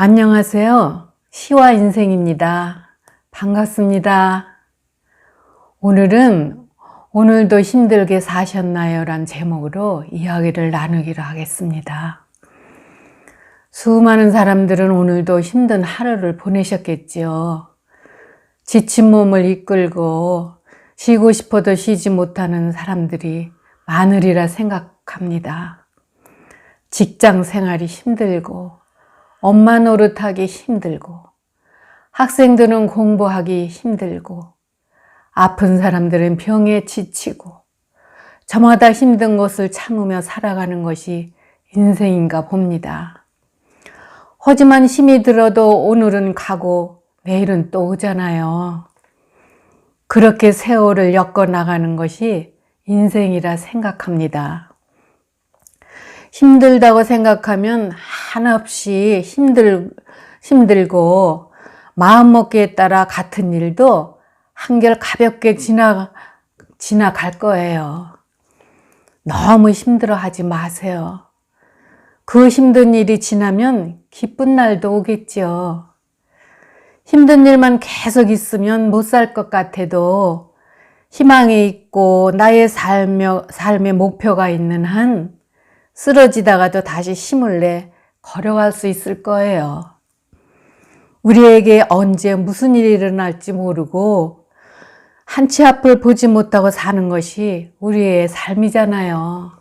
안녕하세요. 시와 인생입니다. 반갑습니다. 오늘은 오늘도 힘들게 사셨나요? 란 제목으로 이야기를 나누기로 하겠습니다. 수많은 사람들은 오늘도 힘든 하루를 보내셨겠지요. 지친 몸을 이끌고 쉬고 싶어도 쉬지 못하는 사람들이 많으리라 생각합니다. 직장 생활이 힘들고 엄마 노릇하기 힘들고 학생들은 공부하기 힘들고 아픈 사람들은 병에 지치고 저마다 힘든 것을 참으며 살아가는 것이 인생인가 봅니다. 하지만 힘이 들어도 오늘은 가고 내일은 또 오잖아요. 그렇게 세월을 엮어 나가는 것이 인생이라 생각합니다. 힘들다고 생각하면 한없이 힘들, 힘들고 마음먹기에 따라 같은 일도 한결 가볍게 지나, 지나갈 거예요. 너무 힘들어 하지 마세요. 그 힘든 일이 지나면 기쁜 날도 오겠지요. 힘든 일만 계속 있으면 못 살 것 같아도 희망이 있고 나의 삶의, 삶의 목표가 있는 한 쓰러지다가도 다시 힘을 내 걸어갈 수 있을 거예요. 우리에게 언제 무슨 일이 일어날지 모르고 한 치 앞을 보지 못하고 사는 것이 우리의 삶이잖아요.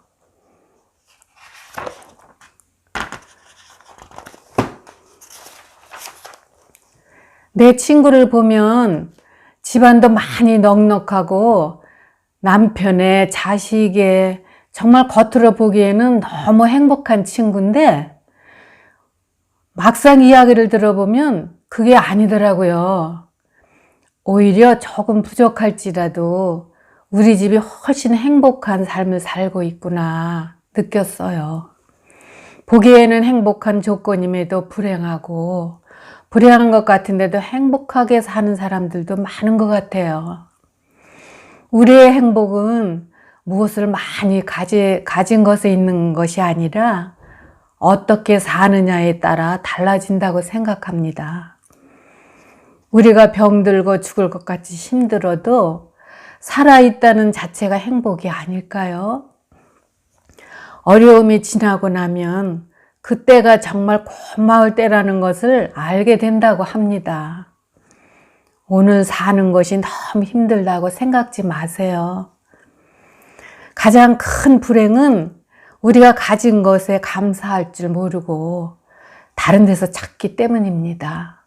내 친구를 보면 집안도 많이 넉넉하고 남편의 자식의 정말 겉으로 보기에는 너무 행복한 친구인데 막상 이야기를 들어보면 그게 아니더라고요. 오히려 조금 부족할지라도 우리 집이 훨씬 행복한 삶을 살고 있구나 느꼈어요. 보기에는 행복한 조건임에도 불행하고 불행한 것 같은데도 행복하게 사는 사람들도 많은 것 같아요. 우리의 행복은 무엇을 많이 가지, 가진 것에 있는 것이 아니라 어떻게 사느냐에 따라 달라진다고 생각합니다. 우리가 병들고 죽을 것 같이 힘들어도 살아있다는 자체가 행복이 아닐까요? 어려움이 지나고 나면 그때가 정말 고마울 때라는 것을 알게 된다고 합니다. 오늘 사는 것이 너무 힘들다고 생각지 마세요. 가장 큰 불행은 우리가 가진 것에 감사할 줄 모르고 다른 데서 찾기 때문입니다.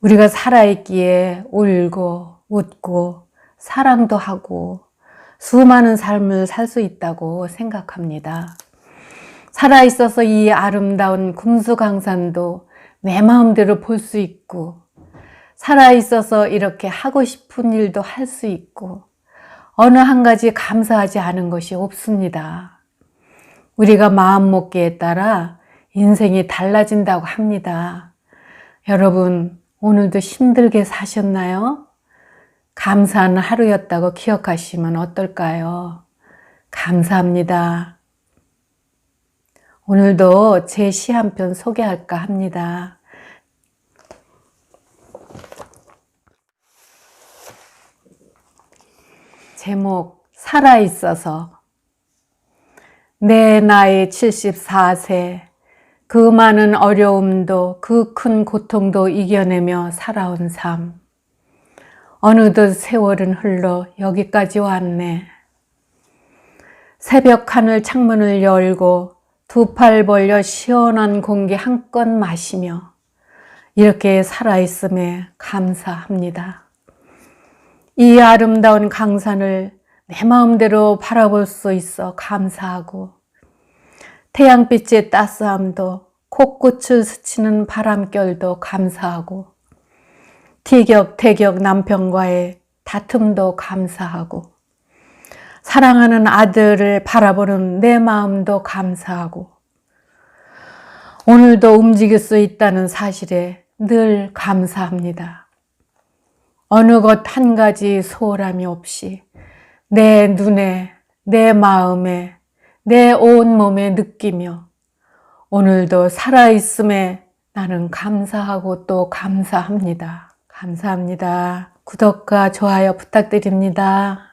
우리가 살아있기에 울고 웃고 사랑도 하고 수많은 삶을 살 수 있다고 생각합니다. 살아있어서 이 아름다운 금수강산도 내 마음대로 볼 수 있고 살아있어서 이렇게 하고 싶은 일도 할 수 있고 어느 한 가지 감사하지 않은 것이 없습니다. 우리가 마음 먹기에 따라 인생이 달라진다고 합니다. 여러분, 오늘도 힘들게 사셨나요? 감사하는 하루였다고 기억하시면 어떨까요? 감사합니다. 오늘도 제 시 한 편 소개할까 합니다. 제목, 살아있어서. 내 나이 74세, 그 많은 어려움도 그 큰 고통도 이겨내며 살아온 삶. 어느덧 세월은 흘러 여기까지 왔네. 새벽 하늘 창문을 열고 두 팔 벌려 시원한 공기 한 껏 마시며 이렇게 살아있음에 감사합니다. 이 아름다운 강산을 내 마음대로 바라볼 수 있어 감사하고 태양빛의 따스함도 코끝을 스치는 바람결도 감사하고 티격태격 남편과의 다툼도 감사하고 사랑하는 아들을 바라보는 내 마음도 감사하고 오늘도 움직일 수 있다는 사실에 늘 감사합니다. 어느 것 한 가지 소홀함이 없이 내 눈에, 내 마음에, 내 온 몸에 느끼며 오늘도 살아있음에 나는 감사하고 또 감사합니다. 감사합니다. 구독과 좋아요 부탁드립니다.